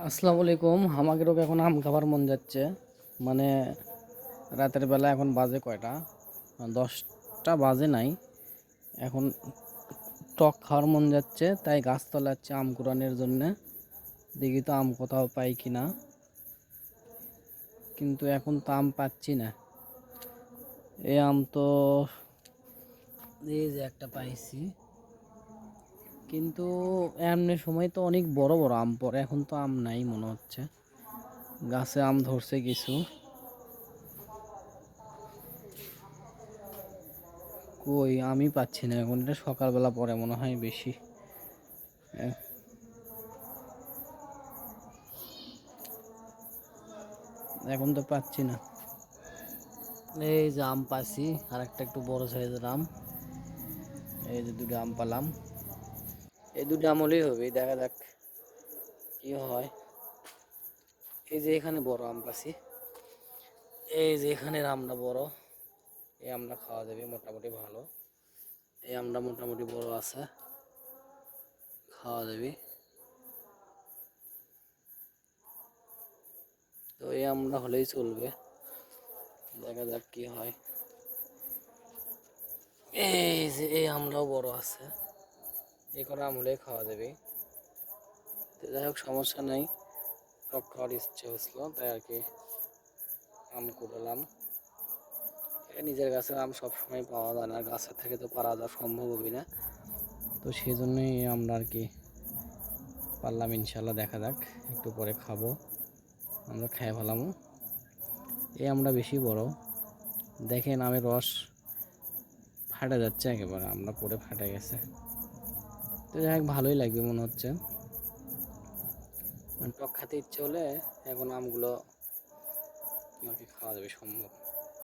আসসালামু আলাইকুম। আমাদেরও এখন আম খাবার মন যাচ্ছে। মানে রাতের বেলা এখন বাজে কয়টা? দশটা বাজে নাই। এখন টক খাওয়ার মন যাচ্ছে, তাই গাছতলা যাচ্ছে আম কুড়ানোর জন্যে। দেখি তো আম কোথাও পাই কি না কিন্তু এখন তো আম পাচ্ছি না। এই আম তো এই যে একটা পাইছি। কিন্তু এমনি সময় তো অনেক বড় বড় আম পড়ে। এখন তো আম নাই মনে হচ্ছে। গাছে আম ধরছে কিছু। কই, আমি পাচ্ছি না এখন। এটা সকালবেলা পরে মনে হয় বেশি। এখন তো পাচ্ছি না। এই যে আম পাচ্ছি আর একটা একটু বড় সাইজের আম। এই যে দুটো আম পালাম। এই দুটো আমলেই হবে, দেখা যাক কি হয়। এই যে এখানে বড় আম পাচ্ছি। এই যে এখানে আমটা বড়, এই আমটা খাওয়া যাবে মোটামুটি ভালো। এই আমটা মোটামুটি বড় আছে, খাওয়া যাবে। তো এই আমটা হলেই চলবে, দেখা যাক কি হয়। এই যে এই আমটাও বড় আছে। এই কটা আম হলেই খাওয়া যাবে তো যাই হোক, সমস্যা নেই। টক খাওয়ার ইচ্ছে হচ্ছিল, তাই আর কি আম কুড়ালাম। নিজের গাছের আম সবসময় পাওয়া যায় না, গাছের থেকে তো পারা যাওয়া সম্ভব হবে না। তো সেই জন্যই আমরা আর কি পারলাম ইনশাল্লাহ দেখা যাক, একটু পরে খাব। আমরা খেয়ে ফেলামো এই আমরা বেশি বড়। দেখেন, আমের রস ফাটে যাচ্ছে একেবারে, আমরা পরে ফাটে গেছে। তো যাই হোক, ভালোই লাগবে মনে হচ্ছে। টক খেতে ইচ্ছে হলে এখন আমগুলো আমাকে খাওয়া যাবে সম্ভব।